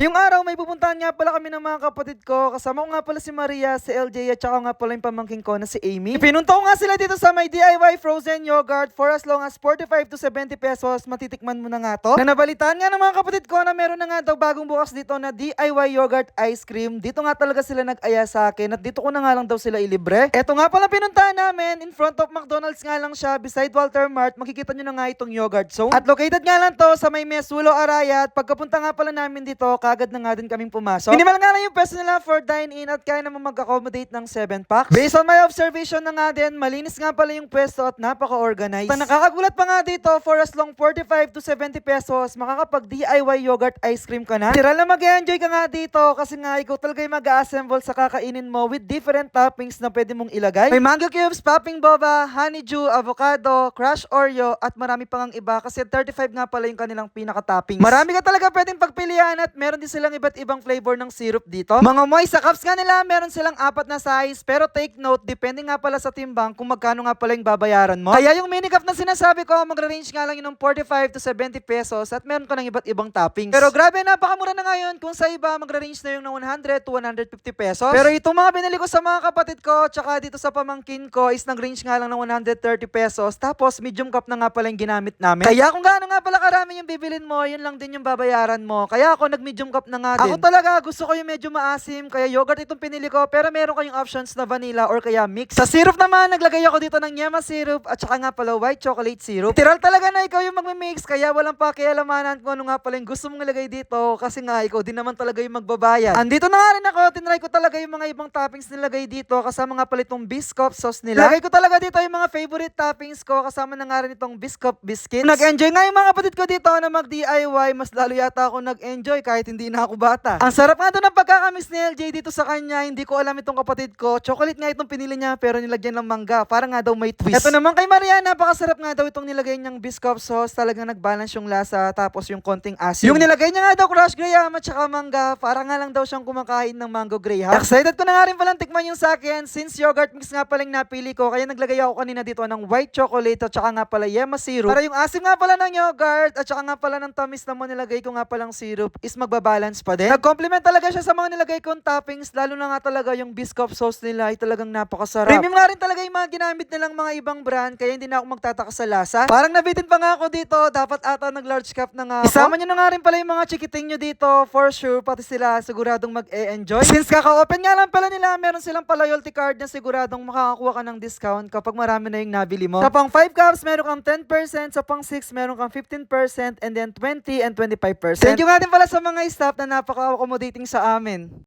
Yung araw, may pupuntahan nga pala kami ng mga kapatid ko. Kasama ko nga pala si Maria, si LJ, at saka nga pala yung pamangking ko na si Amy. Pinunta ko nga sila dito sa may DIY frozen yogurt for as long as 45 to 70 pesos. Matitikman mo na nga to. Na nabalitaan nga ng mga kapatid ko na meron na nga daw bagong bukas dito na DIY yogurt ice cream. Dito nga talaga sila nag-aya sa akin at dito ko na nga lang daw sila ilibre. Eto nga pala pinuntahan namin. In front of McDonald's nga lang siya beside Walter Mart. Makikita nyo na nga itong yogurt zone. At located nga lang to sa may Mesulo Arayat. Pagkapunta nga pala namin dito, kagad na nga din kaming pumasok. Minimal nga lang yung pwesto nila for dine-in at kaya naman mag-accommodate ng 7 packs. Based on my observation na nga din, malinis nga pala yung pwesto at napaka-organized. At nakakagulat pa nga dito, for as long 45 to 70 pesos, makakapag DIY yogurt ice cream ka na. Literal na mag-enjoy ka nga dito kasi nga ikaw talaga yung mag-assemble sa kakainin mo with different toppings na pwede mong ilagay. May mango cubes, popping boba, honeydew, avocado, crush Oreo, at marami pang iba kasi 35 nga pala yung kanilang pinaka-toppings. Marami ka talaga pwedeng pagpilian at meron din silang iba't ibang flavor ng syrup dito. Mga moist, sa cups nga nila, meron silang apat na size, pero take note, depende nga pala sa timbang kung magkano nga pala yung babayaran mo. Kaya yung mini cup na sinasabi ko, magre-range nga lang yun ng 45 to 70 pesos at meron ka ng iba't ibang toppings. Pero grabe, napakamura na ngayon kung sa iba, magre-range na yung ng 100 to 150 pesos. Pero itong mga binili ko sa mga kapatid ko, tsaka dito sa pamangkin ko, is nag-range nga lang ng 130 pesos. Tapos, medium cup na nga pala yung ginamit namin. Kaya kung gaano nga pala karami yung bibilin mo, yun lang din yung babayaran mo. Kaya ako, nag-medium cup na nga din. Ako talaga, gusto ko yung medyo maasim, kaya yogurt itong pinili ko, pero meron kayong options na vanilla or kaya mix. Sa syrup naman, naglagay ako dito ng Yema syrup at saka nga pala white chocolate syrup. Literal talaga na ikaw yung magme-mix, kaya walang pakialamanan kung ano nga pala yung gusto mong ilagay dito, kasi nga ikaw din naman talaga yung magbabayad. Andito na nga rin ako, tinry ko talaga yung mga ibang toppings nilagay dito, kasama nga pala itong biscuit sauce nila. Lagay ko talaga dito yung mga favorite toppings ko, kasama na nga rin itong biscuit biscuits. Nag-enjoy nga yung mga kapatid ko dito na mag-DIY, mas lalo yata ako nag-enjoy kahit hindi na ako bata. Ang sarap nga doon ng pagkakamiss ni LJ dito sa kanya, hindi ko alam itong kapatid ko. Chocolate nga itong pinili niya pero nilagyan ng mangga, para nga daw may twist. Ito naman kay Maria, napakasarap nga daw itong nilagay niyang biscuit sauce, talagang nag-balance yung lasa tapos yung konting asim. Yung nilagay niya nga daw crushed graham at saka mangga, para nga lang daw siyang kumakain ng mango graham. Excited ko na nga rin palang tikman yung sa akin since yogurt mix nga palang napili ko, kaya naglagay ako kanina dito ng white chocolate at saka nga pala yema syrup. Para yung asim nga pala ng yogurt at saka nga pala ng tamis na mo nilagay ko nga palang syrup is magbabalance pa din. Nag-complement talaga siya sa mga nilagay kong toppings, lalo na nga talaga yung biscuit sauce nila ay talagang napakasarap. Premium nga rin talaga yung mga ginamit nilang mga ibang brand, kaya hindi na ako magtataka sa lasa. Parang nabitin pa nga ako dito, dapat ata nag-large cup na nga ako. Isama nyo na nga rin pala yung mga chikiting nyo dito, for sure, pati sila siguradong mag-e-enjoy. Since kaka-open nga lang pala nila, meron silang pa loyalty card na siguradong makakakuha ka ng discount kapag marami na yung nabili mo. Sa pang 5 cups, meron kang 10%, sa pang 6, meron kang 15%, and then 20 and 25%. Thank you nga din pala sa mga staff na napaka-accommodating sa amin.